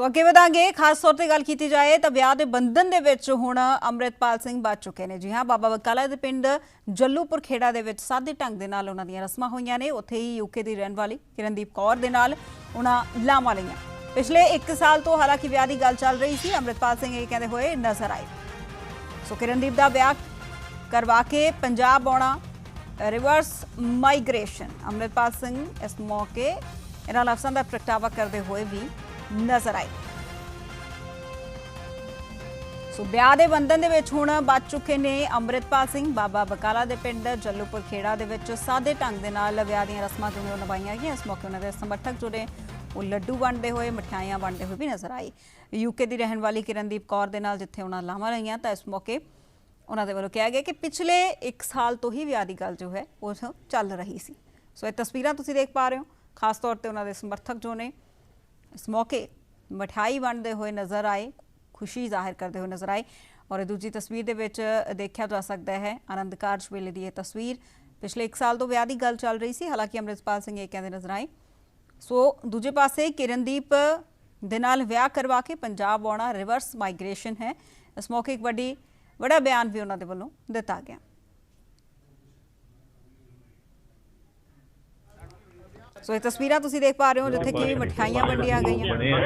ਸੋ ਅੱਗੇ ਵਧਾਂਗੇ, ਖਾਸ ਤੌਰ ਤੇ ਗੱਲ ਕੀਤੀ ਜਾਏ ਤਾਂ ਵਿਆਹ ਦੇ ਬੰਧਨ ਦੇ ਵਿੱਚ ਹੁਣ ਅੰਮ੍ਰਿਤਪਾਲ ਸਿੰਘ ਬਚ ਚੁੱਕੇ ਨੇ। ਜੀ ਹਾਂ, ਬਾਬਾ ਬਕਾਲਾ ਦੇ ਪਿੰਡ ਜੱਲੂਪੁਰ ਖੇੜਾ ਦੇ ਵਿੱਚ ਸਾਦੇ ਢੰਗ ਦੇ ਨਾਲ ਉਹਨਾਂ ਦੀਆਂ ਰਸਮਾਂ ਹੋਈਆਂ ਨੇ। ਉੱਥੇ ਹੀ ਯੂਕੇ ਦੀ ਰਹਿਣ ਵਾਲੀ ਕਿਰਨਦੀਪ ਕੌਰ ਦੇ ਨਾਲ ਉਹਨਾਂ ਲਾਵਾਂ ਲਈਆਂ। ਪਿਛਲੇ 1 ਸਾਲ ਤੋਂ ਹਾਲਾਂਕਿ ਵਿਆਹ ਦੀ ਗੱਲ ਚੱਲ ਰਹੀ ਸੀ, ਅੰਮ੍ਰਿਤਪਾਲ ਸਿੰਘ ਇਹ ਕਹਿੰਦੇ ਹੋਏ ਨਜ਼ਰ ਆਏ। ਸੋ ਕਿਰਨਦੀਪ ਦਾ ਵਿਆਹ ਕਰਵਾ ਕੇ ਪੰਜਾਬ ਆਉਣਾ ਰਿਵਰਸ ਮਾਈਗ੍ਰੇਸ਼ਨ ਅੰਮ੍ਰਿਤਪਾਲ ਸਿੰਘ ਇਸ ਮੌਕੇ ਇਹਨਾਂ ਲਫ਼ਜ਼ਾਂ ਦਾ ਪ੍ਰਗਟਾਵਾ ਕਰਦੇ ਹੋਏ ਵੀ ਨਜ਼ਰ ਆਏ ਸੋ ਵਿਆਹ ਦੇ ਬੰਧਨ ਦੇ ਵਿੱਚ ਹੁਣ ਬਚ ਚੁੱਕੇ ਨੇ ਅੰਮ੍ਰਿਤਪਾਲ ਸਿੰਘ, ਬਾਬਾ ਬਕਾਲਾ ਦੇ ਪਿੰਡ ਜੱਲੂਪੁਰ ਖੇੜਾ ਦੇ ਵਿੱਚ ਸਾਦੇ ਢੰਗ ਦੇ ਨਾਲ ਵਿਆਹ ਦੀਆਂ ਰਸਮਾਂ ਜੋ ਨੇ ਉਹ ਨਿਭਾਈਆਂ ਗਈਆਂ। ਇਸ ਮੌਕੇ ਉਹਨਾਂ ਦੇ ਸਮਰਥਕ ਜੋ ਨੇ ਉਹ ਲੱਡੂ ਵੰਡਦੇ ਹੋਏ ਮਠਿਆਈਆਂ ਵੰਡਦੇ ਹੋਏ ਵੀ ਨਜ਼ਰ ਆਏ। ਯੂਕੇ ਦੀ ਰਹਿਣ ਵਾਲੀ ਕਿਰਨਦੀਪ ਕੌਰ ਦੇ ਨਾਲ ਜਿੱਥੇ ਉਹਨਾਂ ਲਾਵਾਂ ਰਹੀਆਂ, ਤਾਂ ਇਸ ਮੌਕੇ ਉਹਨਾਂ ਦੇ ਵੱਲੋਂ ਕਿਹਾ ਗਿਆ ਕਿ ਪਿਛਲੇ 1 ਸਾਲ ਤੋਂ ਹੀ ਵਿਆਹ ਦੀ ਗੱਲ ਜੋ ਹੈ, ਉਹ ਚੱਲ ਰਹੀ ਸੀ। ਸੋ ਇਹ ਤਸਵੀਰਾਂ ਤੁਸੀਂ ਦੇਖ ਪਾ ਰਹੇ ਹੋ। ਖਾਸ ਤੌਰ ਤੇ ਉਹਨਾਂ ਦੇ ਸਮਰਥਕ ਜੋ ਨੇ। ਇਸ ਮੌਕੇ ਮਠਾਈ ਵੰਡਦੇ ਹੋਏ ਨਜ਼ਰ ਆਏ, ਖੁਸ਼ੀ ਜ਼ਾਹਿਰ ਕਰਦੇ ਹੋਏ ਨਜ਼ਰ ਆਏ ਔਰ ਇਹ ਦੂਜੀ ਤਸਵੀਰ ਦੇ ਵਿੱਚ ਦੇਖਿਆ ਜਾ ਸਕਦਾ ਹੈ ਆਨੰਦ ਕਾਰਜ ਵੇਲੇ ਦੀ ਇਹ ਤਸਵੀਰ। ਪਿਛਲੇ 1 ਸਾਲ ਤੋਂ ਵਿਆਹ ਦੀ ਗੱਲ ਚੱਲ ਰਹੀ ਸੀ, ਹਾਲਾਂਕਿ ਅੰਮ੍ਰਿਤਪਾਲ ਸਿੰਘ ਇਹ ਕਹਿੰਦੇ ਨਜ਼ਰ ਆਏ। ਸੋ ਦੂਜੇ ਪਾਸੇ ਕਿਰਨਦੀਪ ਦੇ ਨਾਲ ਵਿਆਹ ਕਰਵਾ ਕੇ ਪੰਜਾਬ ਆਉਣਾ ਰਿਵਰਸ ਮਾਈਗ੍ਰੇਸ਼ਨ ਹੈ। ਇਸ ਮੌਕੇ ਇੱਕ ਵੱਡੀ, ਵੱਡਾ ਬਿਆਨ ਵੀ ਉਹਨਾਂ ਦੇ ਵੱਲੋਂ ਦਿੱਤਾ ਗਿਆ। ਸੋ ਇਹ ਤਸਵੀਰਾਂ ਤੁਸੀਂ ਦੇਖ ਪਾ ਰਹੇ ਹੋ ਜਿੱਥੇ ਕਿ ਮਠਿਆਈਆਂ ਵੰਡੀਆਂ ਗਈਆਂ। ਬਣੇ ਆ।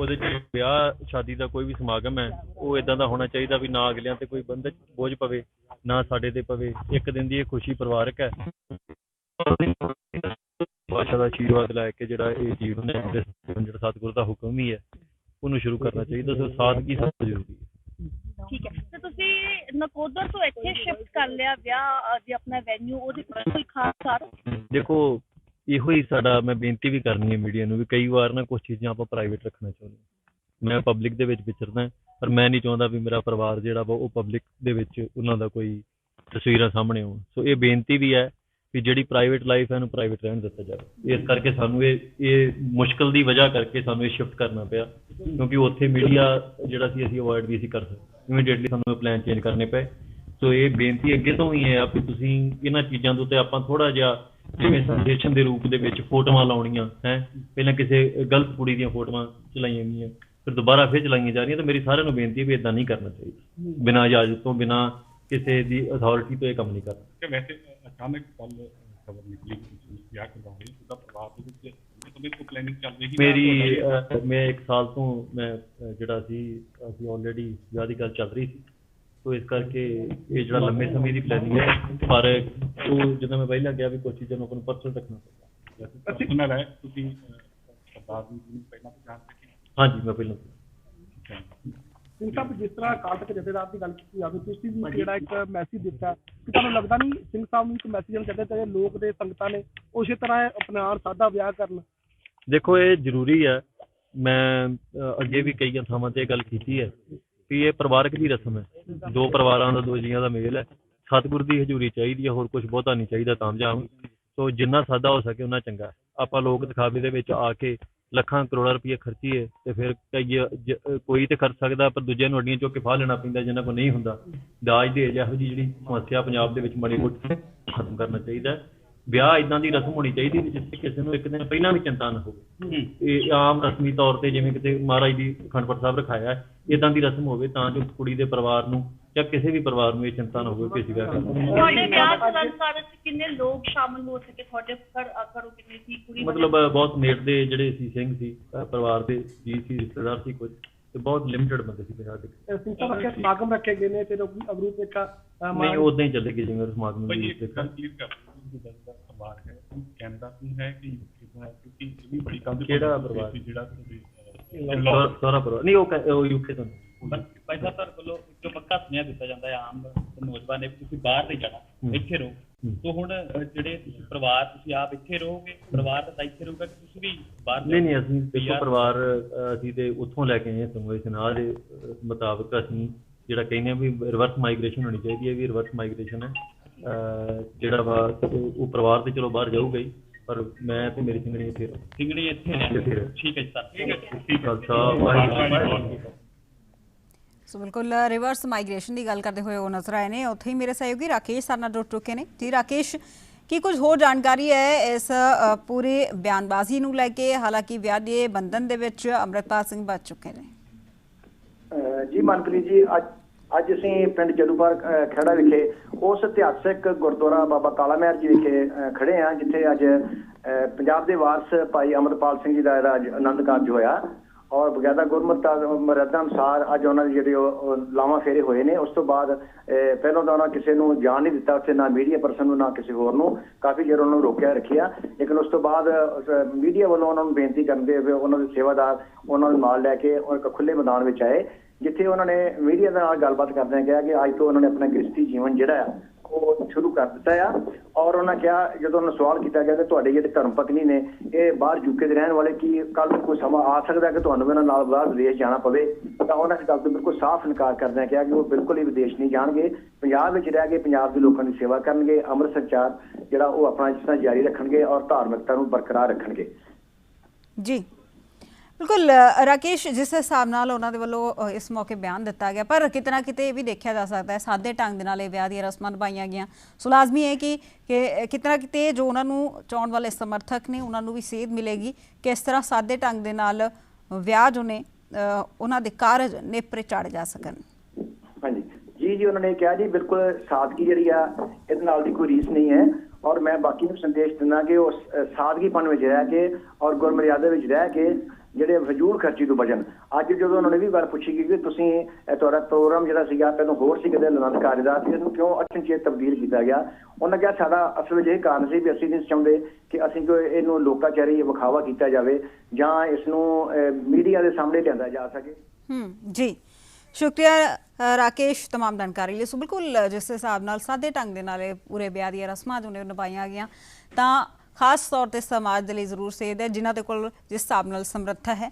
ਉਹਦੇ ਚ ਵਿਆਹ ਸ਼ਾਦੀ ਦਾ ਕੋਈ ਵੀ ਸਮਾਗਮ ਹੈ ਉਹ ਇਦਾਂ ਦਾ ਹੋਣਾ ਚਾਹੀਦਾ ਵੀ ਨਾ ਅਗਲਿਆਂ ਤੇ ਕੋਈ ਬੰਦਕ ਬੋਝ ਪਵੇ ਨਾ ਸਾਡੇ ਤੇ ਪਵੇ। ਇੱਕ ਦਿਨ ਦੀ ਇਹ ਖੁਸ਼ੀ ਪਰਿਵਾਰਕ ਹੈ। ਬਾਸ਼ਾ ਦਾ ਆਸ਼ੀਰਵਾਦ ਲੈ ਕੇ ਜਿਹੜਾ ਇਹ ਜੀਵਨ ਹੈ ਜਿਹੜਾ ਸਤਿਗੁਰੂ ਦਾ ਹੁਕਮ ਹੀ ਹੈ ਉਹਨੂੰ ਸ਼ੁਰੂ ਕਰਨਾ ਚਾਹੀਦਾ। ਸੋ ਸਾਦਗੀ ਸਭ ਤੋਂ ਜ਼ਰੂਰੀ ਹੈ। ਠੀਕ ਹੈ। ਤੇ ਤੁਸੀਂ ਨਕੋਦਰ ਤੋਂ ਇੱਥੇ ਸ਼ਿਫਟ ਕਰ ਲਿਆ ਵਿਆਹ ਅਹ, ਦੀ ਆਪਣਾ ਵੈਨਿਊ ਉਹਦੇ ਕੋਈ ਖਾਸ ਕਾਰਨ ਦੇਖੋ ਇਹੋ ਹੀ ਸਾਡਾ ਮੈਂ ਬੇਨਤੀ ਵੀ ਕਰਨੀ ਹੈ ਮੀਡੀਆ ਨੂੰ ਵੀ ਕਈ ਵਾਰ ਨਾ ਕੁਝ ਚੀਜ਼ਾਂ ਆਪਾਂ ਪ੍ਰਾਈਵੇਟ ਰੱਖਣਾ ਚਾਹੁੰਦੇ ਮੈਂ ਪਬਲਿਕ ਦੇ ਵਿੱਚ ਵਿਚਰਦਾ ਪਰ ਮੈਂ ਨਹੀਂ ਚਾਹੁੰਦਾ ਵੀ ਮੇਰਾ ਪਰਿਵਾਰ ਜਿਹੜਾ ਵਾ ਉਹ ਪਬਲਿਕ ਦੇ ਵਿੱਚ ਉਹਨਾਂ ਦਾ ਕੋਈ ਤਸਵੀਰਾਂ ਸਾਹਮਣੇ ਆਉਣ ਸੋ ਇਹ ਬੇਨਤੀ ਵੀ ਹੈ ਵੀ ਜਿਹੜੀ ਪ੍ਰਾਈਵੇਟ ਲਾਈਫ ਹੈ ਇਹਨੂੰ ਪ੍ਰਾਈਵੇਟ ਰਹਿਣ ਦਿੱਤਾ ਜਾਵੇ। ਇਸ ਕਰਕੇ ਸਾਨੂੰ ਇਹ ਇਹ ਮੁਸ਼ਕਲ ਦੀ ਵਜ੍ਹਾ ਕਰਕੇ ਸਾਨੂੰ ਇਹ ਸ਼ਿਫਟ ਕਰਨਾ ਪਿਆ, ਕਿਉਂਕਿ ਉੱਥੇ ਮੀਡੀਆ ਜਿਹੜਾ ਸੀ ਅਸੀਂ ਅਵੋਇਡ ਵੀ ਅਸੀਂ ਕਰ ਸਕਦੇ ਇਮੀਡੀਏਟਲੀ ਸਾਨੂੰ ਪਲਾਨ ਚੇਂਜ ਕਰਨੇ ਪਏ। ਸੋ ਇਹ ਬੇਨਤੀ ਅੱਗੇ ਤੋਂ ਹੀ ਹੈ ਆ ਵੀ ਤੁਸੀਂ ਇਹਨਾਂ ਚੀਜ਼ਾਂ ਦੇ ਉੱਤੇ ਆਪਾਂ ਥੋੜਾ ਜਿਹਾ ਜਿਵੇਂ ਸੰਦੇਸ਼ਨ ਦੇ ਰੂਪ ਦੇ ਵਿੱਚ ਫੋਟੋਆਂ ਲਾਉਣੀਆਂ ਹੈ। ਪਹਿਲਾਂ ਕਿਸੇ ਗਲਤ ਕੁੜੀ ਦੀਆਂ ਫੋਟੋਆਂ ਚਲਾਈਆਂ ਗਈਆਂ ਫਿਰ ਦੁਬਾਰਾ ਫਿਰ ਚਲਾਈਆਂ ਜਾ ਰਹੀਆਂ ਤਾਂ ਮੇਰੀ ਸਾਰਿਆਂ ਨੂੰ ਬੇਨਤੀ ਹੈ ਵੀ ਇਦਾਂ ਨਹੀਂ ਕਰਨਾ ਚਾਹੀਦਾ। ਬਿਨਾਂ ਇਜਾਜ਼ਤ ਤੋਂ ਬਿਨਾਂ ਕਿਸੇ ਦੀ ਅਥਾਰਟੀ ਤੋਂ ਇਹ ਕੰਮ ਨਹੀਂ ਕਰਨਾ। ਕਿ ਵੈਸੇ ਅਚਾਨਕ ਕੱਲ ਖਬਰ ਨਿਕਲੀ ਕਿ ਵਿਆਹ ਕਰਵਾਉਣੇ ਉਹਦਾ ਪਰਿਵਾਰ ਦੇ ਵਿੱਚ ਕਿਤੇ ਕੋਈ ਪਲੈਨਿੰਗ ਚੱਲ ਰਹੀ ਮੇਰੀ ਮੈਂ ਇੱਕ ਸਾਲ ਤੋਂ ਮੈਂ ਜਿਹੜਾ ਸੀ ਅਸੀਂ ਆਲਰੇਡੀ ਵਿਆਹ ਦੀ ਗੱਲ ਚੱਲ ਰਹੀ ਸੀ। ਸੋ ਇਸ ਕਰਕੇ ਇਹ ਜਿਹੜਾ ਲੰਮੇ ਸਮੇਂ ਦੀ ਪਲੈਨਿੰਗ ਹੈ ਪਰ ਉਹ ਜਦੋਂ ਮੈਂ ਪਹਿਲਾਂ ਗਿਆ ਵੀ ਕੁਝ ਚੀਜ਼ਾਂ ਨੂੰ ਆਪਣਾ ਪਰਸਨਲ ਰੱਖਣਾ ਪੈਂਦਾ ਪਰਸਨਲ ਹੈ ਤੁਸੀਂ ਅਹ, ਸਰਦਾਰ ਜੀ ਨੂੰ ਪਹਿਲਾਂ ਤੋਂ ਜਾਣਦੇ ਕਿ ਹਾਂਜੀ ਮੈਂ ਪਹਿਲਾਂ ਸਿੰਘ ਸਾਹਿਬ ਜਿਸ ਤਰ੍ਹਾਂ ਅਕਾਲ ਤਖਤ ਜਥੇਦਾਰ ਦੀ ਗੱਲ ਕੀਤੀ ਜਾਵੇ ਤੁਸੀਂ ਵੀ ਜਿਹੜਾ ਇੱਕ ਮੈਸੇਜ ਦਿੱਤਾ ਕਿ ਤੁਹਾਨੂੰ ਲੱਗਦਾ ਨਹੀਂ ਸਿੰਘ ਸਾਹਿਬ ਨੂੰ ਇੱਕ ਮੈਸੇਜ ਚਾਹੁੰਦੇ ਤੇ ਲੋਕ ਦੇ ਸੰਗਤਾਂ ਨੇ ਉਸੇ ਤਰ੍ਹਾਂ ਅਪਣਾਉਣ ਸਾਦਾ ਵਿਆਹ ਕਰਨ? ਦੇਖੋ ਇਹ ਜ਼ਰੂਰੀ ਹੈ। ਮੈਂ ਅੱਗੇ ਵੀ ਕਈ ਥਾਵਾਂ ਤੇ ਇਹ ਗੱਲ ਕੀਤੀ ਹੈ ਕਿ ਇਹ ਪਰਿਵਾਰਕ ਦੀ ਰਸਮ ਹੈ। ਦੋ ਪਰਿਵਾਰਾਂ ਦਾ, ਦੋ ਜੀਆਂ ਦਾ ਮੇਲ ਹੈ। ਸਤਿਗੁਰ ਦੀ ਹਜ਼ੂਰੀ ਚਾਹੀਦੀ ਹੈ, ਹੋਰ ਕੁਝ ਬਹੁਤਾ ਨਹੀਂ ਚਾਹੀਦਾ ਤਾਮਝਾਮ ਸੋ ਜਿੰਨਾ ਸਾਦਾ ਹੋ ਸਕੇ ਉਹਨਾਂ ਚੰਗਾ ਆਪਾਂ ਲੋਕ ਦਿਖਾਵੇ ਦੇ ਵਿੱਚ ਆ ਕੇ ਲੱਖਾਂ ਕਰੋੜਾਂ ਰੁਪਏ ਖਰਚੀਏ ਤੇ ਫਿਰ ਕਈ ਕੋਈ ਤੇ ਖਰਚ ਸਕਦਾ, ਪਰ ਦੂਜਿਆਂ ਨੂੰ ਅੱਡੀਆਂ ਚੁੱਕ ਕੇ ਫਾਹ ਲੈਣਾ ਪੈਂਦਾ ਜਿਨ੍ਹਾਂ ਕੋਲ ਨਹੀਂ ਹੁੰਦਾ। ਦਾਜ ਦੇ ਇਹੋ ਜਿਹੀ ਜਿਹੜੀ ਸਮੱਸਿਆ ਪੰਜਾਬ ਦੇ ਵਿੱਚ ਮਾੜੀ ਮੋਟੀ ਖਤਮ ਕਰਨਾ ਚਾਹੀਦਾ ਵਿਆਹ ਇਦਾਂ ਦੀ ਰਸਮ ਹੋਣੀ ਚਾਹੀਦੀ ਵੀ ਜਿਸ ਕਿਸੇ ਨੂੰ ਇੱਕ ਦਿਨ ਪਹਿਲਾਂ ਵੀ ਚਿੰਤਾ ਨਾ ਹੋਵੇ। ਇਹ ਆਮ ਰਸਮੀ ਤੌਰ ਤੇ ਜਿਵੇਂ ਕਿਤੇ ਮਹਾਰਾਜ ਦੀ ਖੰਡਪੜ ਸਾਹਿਬ ਰਖਾਇਆ ਹੈ ਇਦਾਂ ਦੀ ਰਸਮ ਹੋਵੇ ਤਾਂ ਜੋ ਕੁੜੀ ਦੇ ਪਰਿਵਾਰ ਨੂੰ ਜਾਂ ਕਿਸੇ ਵੀ ਪਰਿਵਾਰ ਨੂੰ ਇਹ ਚਿੰਤਾ ਨਾ ਹੋਵੇ ਕਿ ਅਸੀਂ ਵਿਆਹ ਕਰਨਾ। ਤੁਹਾਡੇ ਵਿਆਹ ਸੰਸਕਾਰ ਵਿੱਚ ਕਿੰਨੇ ਲੋਕ ਸ਼ਾਮਲ ਹੋ ਸਕੇ? ਤੁਹਾਡੇ ਘਰ ਘਰੋਂ ਕਿੰਨੇ ਸੀ? ਕੁੜੀ? ਮਤਲਬ ਬਹੁਤ ਨੇੜ ਦੇ ਜਿਹੜੇ ਸੀ ਸਿੰਘ ਸੀ ਪਰਿਵਾਰ ਦੇ ਜੀ ਸੀ ਰਿਸ਼ਤੇਦਾਰ ਸੀ ਕੁਝ ਤੇ ਬਹੁਤ ਲਿਮਟਿਡ ਬੰਦੇ ਸੀ ਪੰਜਾਬ ਦੇ। ਸਾਹਿਬ ਅੱਗੇ ਸਮਾਗਮ ਰੱਖੇ ਗਏ ਨੇ ਤੇ ਅਗਰੂਪ ਇੱਕ ਅਹ, ਨਹੀਂ ਉਦਾਂ ਹੀ ਚੱਲੇਗੀ ਜਿਵੇਂ ਸਮਾਗਮ ਦੀ ਕਲੀਅਰ ਕਰ ਦਿਓ ਜਿਹੜਾ ਦਾ ਪਰਿਵਾਰ ਹੈ ਉਹ ਕੈਨੇਡਾ ਤੋਂ ਹੈ ਕਿ ਹੈ ਕਿਉਂਕਿ ਇਹ ਵੀ ਬੜੀ ਗੱਲ ਕਿਹੜਾ ਪਰਿਵਾਰ? ਜਿਹੜਾ ਸਾਰਾ ਪਰਿਵਾਰ ਨਹੀਂ ਉਹ ਕ- ਉਹ ਯੂਕੇ ਤੋਂ ਭਾਈ ਸਾਹਿਬ ਤੁਹਾਡੇ ਇੱਕ ਪੱਕਾ ਸੁਨੇਹਾ ਦਿੱਤਾ ਜਾਂਦਾ ਹੈ ਆਮ ਨੌਜਵਾਨ ਨੇ ਵੀ ਤੁਸੀਂ ਬਾਹਰ ਨਹੀਂ ਜਾਣਾ। ਇੱਥੇ ਰਹੋ। ਤੋਂ ਹੁਣ ਜਿਹੜੇ ਤੁਸੀਂ ਪਰਿਵਾਰ ਤੁਸੀਂ ਆਪ ਇੱਥੇ ਰਹੋਗੇ ਪਰਿਵਾਰ ਤਾਂ ਇੱਥੇ ਰਹੂਗਾ ਕਿ ਤੁਸੀਂ ਵੀ ਬਾਹਰ ਨਹੀਂ ਨਹੀਂ ਅਸੀਂ ਦੇਖੋ ਪਰਿਵਾਰ ਅਸੀਂ ਤੇ ਉੱਥੋਂ ਲੈ ਕੇ ਆਏ ਹਾਂ ਸੁਨਾਹ ਦੇ ਮੁਤਾਬਕ ਅਸੀਂ ਜਿਹੜਾ ਕਹਿੰਦੇ ਆ ਵੀ ਰਿਵਰਸ ਮਾਈਗ੍ਰੇਸ਼ਨ ਹੋਣੀ ਚਾਹੀਦੀ ਹੈ ਵੀ ਰਿਵਰਸ ਮਾਈਗ੍ਰੇਸ਼ਨ ਹੈ ਅਹ, ਜਿਹੜਾ ਵਾ ਉਹ ਪਰਿਵਾਰ ਤੇ ਚਲੋ ਬਾਹਰ ਜਾਊਗਾ ਹੀ ਪਰ ਮੈਂ ਤੇ ਮੇਰੀ ਸਿੰਗਣੀ ਇੱਥੇ ਰਹੋ। ਸਿੰਗੜੀ ਇੱਥੇ ਇੱਥੇ ਨੇ ਰਹੋ। ਠੀਕ ਹੈ ਜੀ ਸਰ ਠੀਕ ਹੈ ਠੀਕ ਖਾਲਸਾ। ਵਾਹਿਗੁਰੂ ਸੋ ਬਿਲਕੁਲ ਰਿਵਰਸ ਮਾਈਗ੍ਰੇਸ਼ਨ ਦੀ ਗੱਲ ਕਰਦੇ ਹੋਏ ਉਹ ਨਜ਼ਰ ਆਏ ਨੇ। ਉੱਥੇ ਹੀ ਮੇਰੇ ਸਹਿਯੋਗੀ ਰਾਕੇਸ਼ ਸਾਡੇ ਨਾਲ ਜੁੜ ਚੁੱਕੇ ਨੇ। ਜੀ ਰਾਕੇਸ਼ ਕੀ ਕੁਝ ਹੋਰ ਜਾਣਕਾਰੀ ਹੈ ਇਸ ਪੂਰੀ ਬਿਆਨਬਾਜ਼ੀ ਨੂੰ ਲੈ ਕੇ? ਹਾਲਾਂਕਿ ਵਿਆਹ ਦੇ ਬੰਧਨ ਦੇ ਵਿੱਚ ਅੰਮ੍ਰਿਤਪਾਲ ਸਿੰਘ ਬਚ ਚੁੱਕੇ ਨੇ। ਜੀ ਮਨਪ੍ਰੀਤ ਜੀ ਅੱਜ ਅੱਜ ਅਸੀਂ ਪਿੰਡ ਜਦੂਪਰ ਅਹ ਖੇੜਾ ਵਿਖੇ ਉਸ ਇਤਿਹਾਸਕ ਗੁਰਦੁਆਰਾ ਬਾਬਾ ਕਾਲਾ ਮਹਿਰ ਜੀ ਵਿਖੇ ਅਹ ਖੜੇ ਹਾਂ, ਜਿੱਥੇ ਅੱਜ ਅਹ ਪੰਜਾਬ ਦੇ ਵਾਰਸ ਭਾਈ ਅਮਰਪਾਲ ਸਿੰਘ ਜੀ ਦਾ ਜਿਹੜਾ ਅੱਜ ਆਨੰਦ ਕਾਰਜ ਹੋਇਆ। ਔਰ ਬਗੈਦਾ ਗੁਰਮਤਿ ਮਰਦਾਂ ਅਨੁਸਾਰ ਅੱਜ ਉਹਨਾਂ ਦੇ ਜਿਹੜੇ ਉਹ ਲਾਵਾਂ ਫੇਰੇ ਹੋਏ ਨੇ। ਉਸ ਤੋਂ ਬਾਅਦ ਅਹ ਪਹਿਲਾਂ ਤਾਂ ਉਹਨਾਂ ਕਿਸੇ ਨੂੰ ਜਾਣ ਨਹੀਂ ਦਿੱਤਾ ਉੱਥੇ, ਨਾ ਮੀਡੀਆ ਪਰਸਨ ਨੂੰ, ਨਾ ਕਿਸੇ ਹੋਰ ਨੂੰ। ਕਾਫੀ ਚਿਰ ਉਹਨਾਂ ਨੂੰ ਰੋਕਿਆ, ਰੱਖਿਆ। ਲੇਕਿਨ ਉਸ ਤੋਂ ਬਾਅਦ ਮੀਡੀਆ ਵੱਲੋਂ ਉਹਨਾਂ ਨੂੰ ਬੇਨਤੀ ਕਰਦੇ ਹੋਏ ਉਹਨਾਂ ਦੇ ਸੇਵਾਦਾਰ ਉਹਨਾਂ ਨੂੰ ਨਾਲ ਲੈ ਕੇ ਉਹ ਇੱਕ ਖੁੱਲੇ ਮੈਦਾਨ ਵਿੱਚ ਆਏ। ਜਿੱਥੇ ਉਹਨਾਂ ਨੇ ਮੀਡੀਆ ਦੇ ਨਾਲ ਗੱਲਬਾਤ ਕਰਦਿਆਂ ਕਿਹਾ ਕਿ ਅੱਜ ਤੋਂ ਉਹਨਾਂ ਨੇ ਆਪਣਾ ਗ੍ਰਸਤੀ ਜੀਵਨ ਜਿਹੜਾ ਆ, ਉਹ ਸ਼ੁਰੂ ਕਰ ਦਿੱਤਾ ਆ। ਔਰ ਉਹਨਾਂ ਕਿਹਾ, ਜਦੋਂ ਉਹਨਾਂ ਨੂੰ ਸਵਾਲ ਕੀਤਾ ਗਿਆ ਕਿ ਤੁਹਾਡੇ ਜਿਹੜੇ ਧਰਮ ਪਤਨੀ ਨੇ, ਇਹ ਬਾਹਰ ਯੂਕੇ ਦੇ ਰਹਿਣ ਵਾਲੇ, ਕੀ ਕੱਲ ਨੂੰ ਕੋਈ ਸਮਾਂ ਆ ਸਕਦਾ ਕਿ ਤੁਹਾਨੂੰ ਵੀ ਉਹਨਾਂ ਨਾਲ ਬਾਹਰ ਵਿਦੇਸ਼ ਜਾਣਾ ਪਵੇ? ਤਾਂ ਉਹਨਾਂ ਇਸ ਗੱਲ ਤੋਂ ਬਿਲਕੁਲ ਸਾਫ਼ ਇਨਕਾਰ ਕਰਦਿਆਂ ਕਿਹਾ ਕਿ ਉਹ ਬਿਲਕੁਲ ਹੀ ਵਿਦੇਸ਼ ਨਹੀਂ ਜਾਣਗੇ। ਪੰਜਾਬ ਵਿੱਚ ਰਹਿ ਕੇ ਪੰਜਾਬ ਦੇ ਲੋਕਾਂ ਦੀ ਸੇਵਾ ਕਰਨਗੇ ਅੰਮ੍ਰਿਤ ਸੰਚਾਰ ਜਿਹੜਾ ਉਹ ਆਪਣਾ ਜਿਸ ਤਰ੍ਹਾਂ ਜਾਰੀ ਰੱਖਣਗੇ ਔਰ ਧਾਰਮਿਕਤਾ ਨੂੰ ਬਰਕਰਾਰ ਰੱਖਣਗੇ। ਜੀ। ਬਿਲਕੁਲ ਰਾਕੇਸ਼, ਜਿਸ ਹਿਸਾਬ ਨਾਲ ਉਹਨਾਂ ਦੇ ਵੱਲੋਂ ਇਸ ਮੌਕੇ ਬਿਆਨ ਦਿੱਤਾ ਗਿਆ, ਪਰ ਕਿਤਨਾ ਕਿਤੇ ਇਹ ਵੀ ਦੇਖਿਆ ਜਾ ਸਕਦਾ ਹੈ, ਸਾਦੇ ਢੰਗ ਦੇ ਨਾਲ ਇਹ ਵਿਆਹ ਦੀਆਂ ਰਸਮਾਂ ਨਿਭਾਈਆਂ ਗਈਆਂ। ਸੋ ਲਾਜ਼ਮੀ ਹੈ ਕਿ ਕਿਤਨਾ ਕਿਤੇ ਜੋ ਉਹਨਾਂ ਨੂੰ ਚਾਹੁਣ ਵਾਲੇ ਸਮਰਥਕ ਨੇ, ਉਹਨਾਂ ਨੂੰ ਵੀ ਸੇਧ ਮਿਲੇਗੀ ਕਿ ਇਸ ਤਰ੍ਹਾਂ ਸਾਦੇ ਢੰਗ ਦੇ ਨਾਲ ਵਿਆਹ ਜੋ ਨੇ ਉਹਨਾਂ ਦੇ ਕਾਰਜ ਨੇਪਰੇ ਚੜ ਜਾ ਸਕਣ। ਹਾਂਜੀ। ਜੀ ਜੀ, ਉਹਨਾਂ ਨੇ ਕਿਹਾ ਜੀ, ਬਿਲਕੁਲ ਸਾਦਗੀ ਜਿਹੜੀ ਆ, ਇਹਦੇ ਨਾਲ ਦੀ ਕੋਈ ਰੀਸ ਨਹੀਂ ਹੈ ਔਰ ਮੈਂ ਬਾਕੀ ਨੂੰ ਸੰਦੇਸ਼ ਦਿੰਦਾ ਕਿ ਉਹ ਸਾਦਗੀਪਨ ਵਿੱਚ ਰਹਿ ਕੇ ਔਰ ਗੁਰਮਰਿਆਦਾ ਵਿੱਚ ਰਹਿ ਕੇ ਜਿਹੜੇ ਫਜ਼ੂਲ ਖਰਚੀ ਤੋਂ ਬਚਣ ਅੱਜ ਜਦੋਂ ਉਹਨਾਂ ਨੇ ਵੀ ਗੱਲ ਪੁੱਛੀ ਗਈ ਕਿ ਤੁਸੀਂ ਇਹ ਤੁਹਾਡਾ ਪ੍ਰੋਗਰਾਮ ਜਿਹੜਾ ਸੀਗਾ ਪਹਿਲਾਂ ਹੋਰ ਸੀ ਕਿਤੇ ਆਨੰਦ ਕਾਰਜ ਦਾ ਤੇ ਇਹਨੂੰ ਕਿਉਂ ਅਚਨਚੇਤ ਤਬਦੀਲ ਕੀਤਾ ਗਿਆ ਉਹਨਾਂ ਕਿਹਾ ਸਾਡਾ ਅਸਲ ਵਿੱਚ ਇਹ ਕਾਰਨ ਸੀ ਵੀ ਅਸੀਂ ਨਹੀਂ ਚਾਹੁੰਦੇ ਕਿ ਅਸੀਂ ਕੋਈ ਇਹਨੂੰ ਲੋਕਾਚਾਰੀ ਵਿਖਾਵਾ ਕੀਤਾ ਜਾਵੇ ਜਾਂ ਇਸ ਨੂੰ ਮੀਡੀਆ ਦੇ ਸਾਹਮਣੇ ਲਿਆਂਦਾ ਜਾ ਸਕੇ ਹੂੰ ਜੀ ਸ਼ੁਕਰੀਆ ਅ, ਰਾਕੇਸ਼ तमाम ਜਾਣਕਾਰੀ ਲਈ ਸੋ ਬਿਲਕੁਲ ਅ, ਜਿਸ ਹਿਸਾਬ ਨਾਲ ਸਾਦੇ ਢੰਗ ਦੇ ਨਾਲ ਇਹ ਪੂਰੇ ਵਿਆਹ ਦੀਆਂ ਰਸਮਾਂ ਜੋ ਨੇ ਉਹ ਨਿਭਾਈਆਂ ਗਈਆਂ ਤਾਂ ਖਾਸ ਤੌਰ ਤੇ ਸਮਾਜ ਦੇ ਲਈ ਜ਼ਰੂਰ ਸੇਧ ਹੈ, ਜਿਨ੍ਹਾਂ ਦੇ ਕੋਲ ਜਿਸ ਹਿਸਾਬ ਨਾਲ ਸਮਰੱਥਾ ਹੈ।